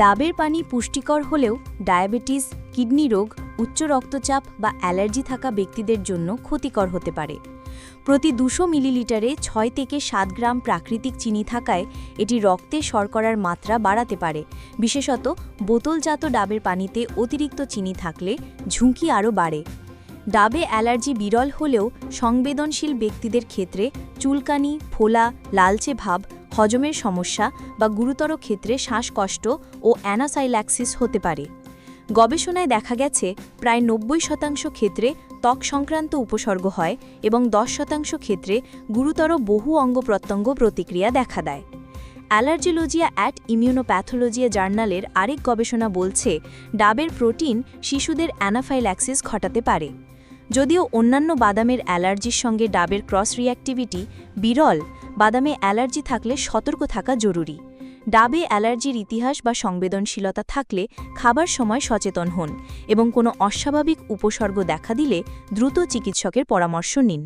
ডাবের পানি পুষ্টিকর হলেও ডায়াবেটিস, কিডনি রোগ, উচ্চ রক্তচাপ বা অ্যালার্জি থাকা ব্যক্তিদের জন্য ক্ষতিকর হতে পারে। প্রতি দুশো মিলিলিটারে ছয় থেকে সাত গ্রাম প্রাকৃতিক চিনি থাকায় এটি রক্তে শর্করার মাত্রা বাড়াতে পারে। বিশেষত বোতলজাত ডাবের পানিতে অতিরিক্ত চিনি থাকলে ঝুঁকি আরও বাড়ে। ডাবে অ্যালার্জি বিরল হলেও সংবেদনশীল ব্যক্তিদের ক্ষেত্রে চুলকানি, ফোলা, লালচে ভাব হজমের সমস্যা বা গুরুতর ক্ষেত্রে শ্বাসকষ্ট ও অ্যানাসাইল্যাক্সিস হতে পারে। গবেষণায় দেখা গেছে, প্রায় নব্বই শতাংশ ক্ষেত্রে ত্বক সংক্রান্ত উপসর্গ হয় এবং দশ শতাংশ ক্ষেত্রে গুরুতর বহু অঙ্গ প্রত্যঙ্গ প্রতিক্রিয়া দেখা দেয়। অ্যালার্জিলোজিয়া অ্যাট ইমিউনোপ্যাথোলজিয়া জার্নালের আরেক গবেষণা বলছে, ডাবের প্রোটিন শিশুদের অ্যানাফাইল্যাক্সিস ঘটাতে পারে। যদিও অন্যান্য বাদামের অ্যালার্জির সঙ্গে ডাবের ক্রস রিঅ্যাক্টিভিটি বিরল বাদামে অ্যালার্জি থাকলে সতর্ক থাকা জরুরি। ডাবে অ্যালার্জির ইতিহাস বা সংবেদনশীলতা থাকলে খাবার সময় সচেতন হন এবং কোনো অস্বাভাবিক উপসর্গ দেখা দিলে দ্রুত চিকিৎসকের পরামর্শ নিন।